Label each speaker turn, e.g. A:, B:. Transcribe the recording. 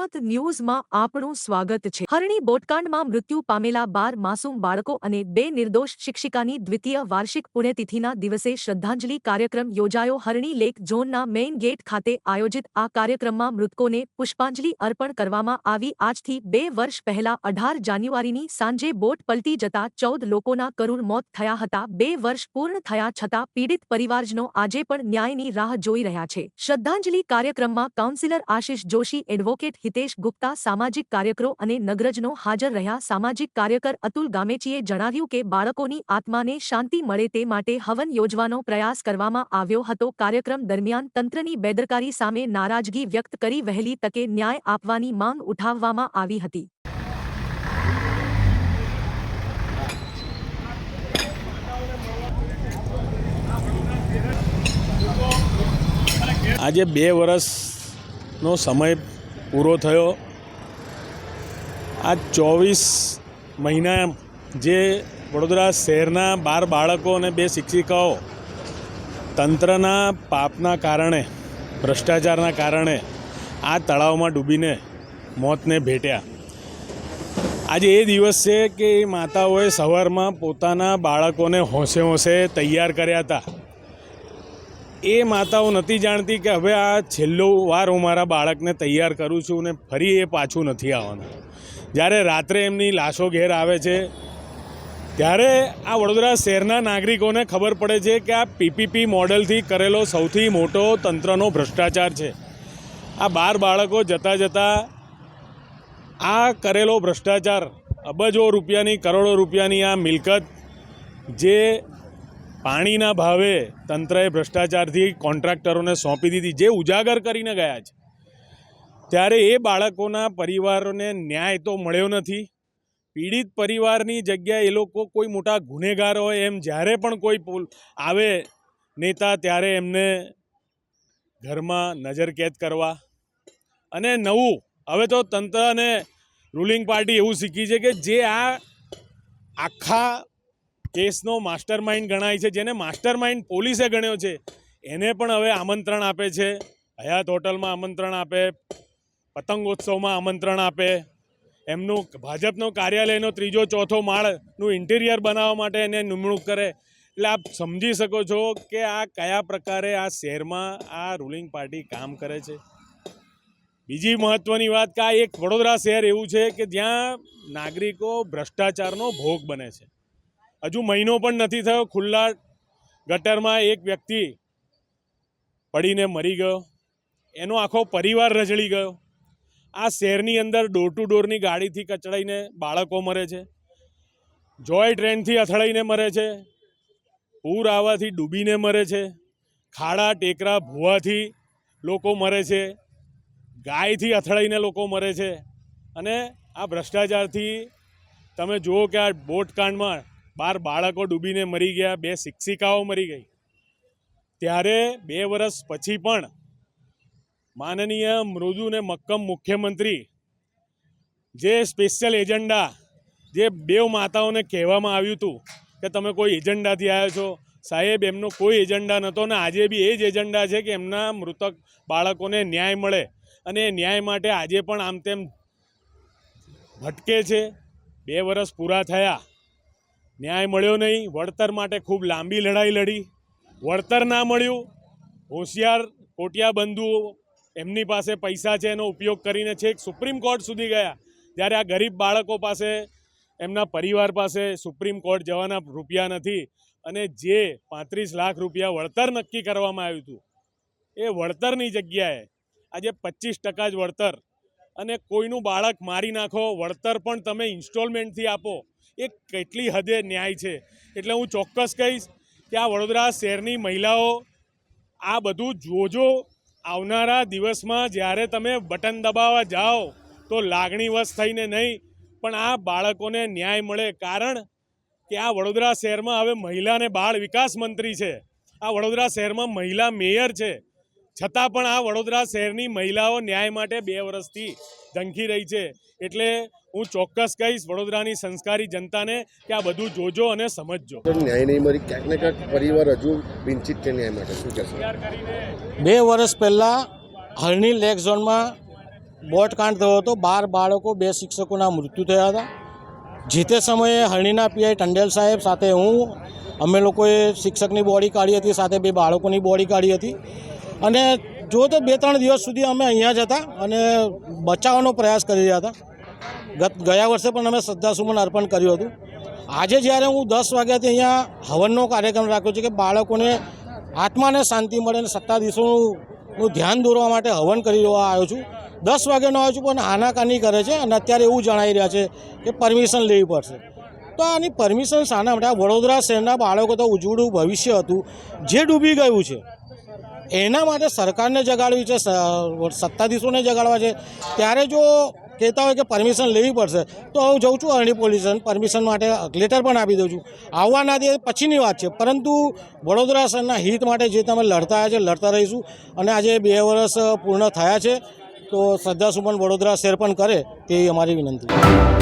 A: જનમત ન્યૂઝમાં આપણું સ્વાગત છે. હરણી બોટકાંડમાં મૃત્યુ પામેલા બાર માસૂમ બાળકો અને બે નિર્દોષ શિક્ષિકાની દ્વિતીય વાર્ષિક પુણ્યતિથિના દિવસે શ્રદ્ધાંજલિ કાર્યક્રમ યોજાયો. હરણી લેક ઝોનના મેઇન ગેટ ખાતે આયોજિત આ કાર્યક્રમમાં મૃતકોને પુષ્પાંજલિ અર્પણ કરવામાં આવી. આજથી બે વર્ષ પહેલા અઢાર જાન્યુઆરીની સાંજે બોટ પલટી જતા ચૌદ લોકોના કરુણ મોત થયા હતા. બે વર્ષ પૂર્ણ થયા છતાં પીડિત પરિવારજનો આજે પણ ન્યાયની રાહ જોઈ રહ્યા છે. શ્રદ્ધાંજલિ કાર્યક્રમમાં કાઉન્સિલર આશિષ જોશી એડવોકેટ હિતેશ ગુપ્તા સામાજિક કાર્યકરો અને નગરજનો હાજર રહ્યા. સામાજિક કાર્યકર અતુલ ગામેચીએ જણાવ્યું કે બાળકોની આત્માને શાંતિ મળે તે માટે હવન યોજવાનો પ્રયાસ કરવામાં આવ્યો હતો. કાર્યક્રમ દરમિયાન તંત્રની બેદરકારી સામે નારાજગી વ્યક્ત કરી વહેલી તકે ન્યાય આપવાની માંગ ઉઠાવવામાં આવી હતી.
B: આજે બે વર્ષનો સમય પૂરો થયો. આ ચોવીસ મહિના જે વડોદરા શહેરના બાર બાળકો અને બે શિક્ષિકાઓ તંત્રના પાપના કારણે, ભ્રષ્ટાચારના કારણે આ તળાવમાં ડૂબીને મોતને ભેટ્યા. આજે એ દિવસ છે કે એ માતાઓએ સવારમાં પોતાના બાળકોને હોંશે હોંશે તૈયાર કર્યા હતા. એ માતાઓ નથી જાણતી કે હવે આ છેલ્લો વાર હું મારા બાળકને તૈયાર કરું છું ને ફરી એ પાછું નથી આવવાનું. જ્યારે રાત્રે એમની લાશો ઘેર આવે છે, ત્યારે આ વડોદરા શહેરના નાગરિકોને ખબર પડે છે કે આ પીપીપી મોડલથી કરેલો સૌથી મોટો તંત્રનો ભ્રષ્ટાચાર છે. આ બાર બાળકો જતાં જતાં આ કરેલો ભ્રષ્ટાચાર અબજો રૂપિયાની, કરોડો રૂપિયાની આ મિલકત જે પાણીના ભાવે તંત્રએ ભ્રષ્ટાચારથી કોન્ટ્રાક્ટરોને સોંપી દીધી, જે ઉજાગર કરીને ગયા છે. ત્યારે એ બાળકોના પરિવારોને ન્યાય તો મળ્યો નથી. પીડિત પરિવારની જગ્યાએ એ લોકો કોઈ મોટા ગુનેગાર હોય એમ જ્યારે પણ કોઈ આવે, નેતા ત્યારે એમને ઘરમાં નજરકેદ કરવા. અને નવું, હવે તો તંત્ર અને રૂલિંગ પાર્ટી એવું શીખી છે કે જે આ આખા કેસનો માસ્ટર માઇન્ડ ગણાય છે, જેને માસ્ટર માઇન્ડ પોલીસે ગણ્યો છે, એને પણ હવે આમંત્રણ આપે છે. હયાત હોટલમાં આમંત્રણ આપે, પતંગોત્સવમાં આમંત્રણ આપે. એમનું ભાજપનો કાર્યાલયનો ત્રીજો ચોથો માળનું ઇન્ટિરિયર બનાવવા માટે એને નિમણૂક કરે. એટલે આપ સમજી શકો છો કે આ કયા પ્રકારે આ શહેરમાં આ રૂલિંગ પાર્ટી કામ કરે છે. બીજી મહત્ત્વની વાત કે આ એક વડોદરા શહેર એવું છે કે જ્યાં નાગરિકો ભ્રષ્ટાચારનો ભોગ બને છે. હજુ મહિનો પણ નથી થયો, ખુલ્લા ગટરમાં એક વ્યક્તિ પડીને મરી ગયો. એનો આખો પરિવાર રજળી ગયો. આ શહેરની અંદર ડોર ટુ ડોરની ગાડીથી કચડાઈને બાળકો મરે છે. જોય ટ્રેનથી અથડાઈને મરે છે. પૂર આવવાથી ડૂબીને મરે છે. ખાડા, ટેકરા, ભૂવાથી લોકો મરે છે. ગાયથી અથડાઈને લોકો મરે છે. અને આ ભ્રષ્ટાચારથી તમે જુઓ કે આ બોટકાંડમાં બાર બાળકો ડૂબીને મરી ગયા, બે શિક્ષિકાઓ મરી ગઈ. ત્યારે બે વર્ષ પછી પણ માનનીય મૃદુ ને મક્કમ મુખ્યમંત્રી જે સ્પેશિયલ એજન્ડા જે બેવ માતાઓને કહેવામાં આવ્યું હતું કે તમે કોઈ એજન્ડાથી આવ્યો છો, સાહેબ, એમનો કોઈ એજન્ડા નહોતો ને આજે બી એ જ એજન્ડા છે કે એમના મૃતક બાળકોને ન્યાય મળે અને એ ન્યાય માટે આજે પણ આમ તેમ ભટકે છે. બે વર્ષ પૂરા થયા. ન્યાય મળ્યો નહીં. વળતર માટે ખૂબ લાંબી લડાઈ લડી. વળતર ના મળ્યું. હોશિયાર કોટિયા બંધુઓ એમની પાસે પૈસા છે, એનો ઉપયોગ કરીને છેક સુપ્રીમ કોર્ટ સુધી ગયા. જ્યારે આ ગરીબ બાળકો પાસે, એમના પરિવાર પાસે સુપ્રીમ કોર્ટ જવાના રૂપિયા નથી અને જે પાંત્રીસ લાખ રૂપિયા વળતર નક્કી કરવામાં આવ્યું હતું, એ વળતરની જગ્યાએ આજે પચીસ ટકા જ વળતર. અને કોઈનું બાળક મારી નાખો, વળતર પણ તમે ઇન્સ્ટોલમેન્ટથી આપો. એ કેટલી હદે ન્યાય છે? એટલે હું ચોક્કસ કહીશ કે આ વડોદરા શહેરની મહિલાઓ આ બધું જોજો. આવનારા દિવસમાં જ્યારે તમે બટન દબાવવા જાઓ તો લાગણીવશ થઈને નહીં, પણ આ બાળકોને ન્યાય મળે. કારણ કે આ વડોદરા શહેરમાં હવે મહિલા અને બાળ વિકાસ મંત્રી છે. આ વડોદરા શહેરમાં મહિલા મેયર છે. છતાં પણ આ વડોદરા શહેરની મહિલાઓ ન્યાય માટે બે વર્ષથી ઝંખી રહી છે. એટલે હું ચોક્કસ કહીશ વડોદરાની સંસ્કારી જનતાને કે આ બધું જોજો અને સમજજો.
C: ન્યાય નહીં મળી ક્યાંક ને ક્યાંક પરિવાર હજુ વિંચિત છે ન્યાય માટે. શું કહેશો?
D: બે વર્ષ પહેલાં હરણી લેક ઝોનમાં બોટકાંડ થયો હતો. બાર બાળકો બે શિક્ષકોના મૃત્યુ થયા હતા. જે તે સમયે હરણીના પીઆઈ ટંડેલ સાહેબ સાથે હું અમે લોકોએ શિક્ષકની બોડી કાઢી હતી સાથે બે બાળકોની બોડી કાઢી હતી. અને જો તો બે ત્રણ દિવસ સુધી અમે અહીંયા જ હતા અને બચાવવાનો પ્રયાસ કરી રહ્યા હતા. ગત ગયા વર્ષે પણ અમે શ્રદ્ધાસુમન અર્પણ કર્યું હતું. આજે જ્યારે હું દસ વાગ્યાથી અહીંયા હવનનો કાર્યક્રમ રાખ્યો છે કે બાળકોને આત્માને શાંતિ મળે અને સત્તાધીશોનું ધ્યાન દોરવા માટે હવન કરી રહ્યો આવ્યો છું. દસ વાગ્યાનો આવ્યો છું પણ આનાકાની કરે છે અને અત્યારે એવું જણાવી રહ્યા છે કે પરમિશન લેવી પડશે. તો આની પરમિશન શાના માટે વડોદરા શહેરના બાળકો તો ઉજળું ભવિષ્ય હતું. જે ડૂબી ગયું છે એના માટે સરકારને જગાડવી છે સત્તાધીશોને જગાડવા છે. ત્યારે જો કહેતા હોય કે પરમિશન લેવી પડશે, તો હું જઉં છું અરણી પોલ્યુશન પરમિશન માટે લેટર પણ આપી દઉં છું. આવવા ના દે, પછીની વાત છે. પરંતુ વડોદરા શહેરના હિત માટે જે તમે લડતા છે, લડતા રહીશું. અને આજે બે વર્ષ પૂર્ણ થયા છે, તો શ્રદ્ધાસુમન વડોદરા શેર પણ કરે, તેવી અમારી વિનંતી.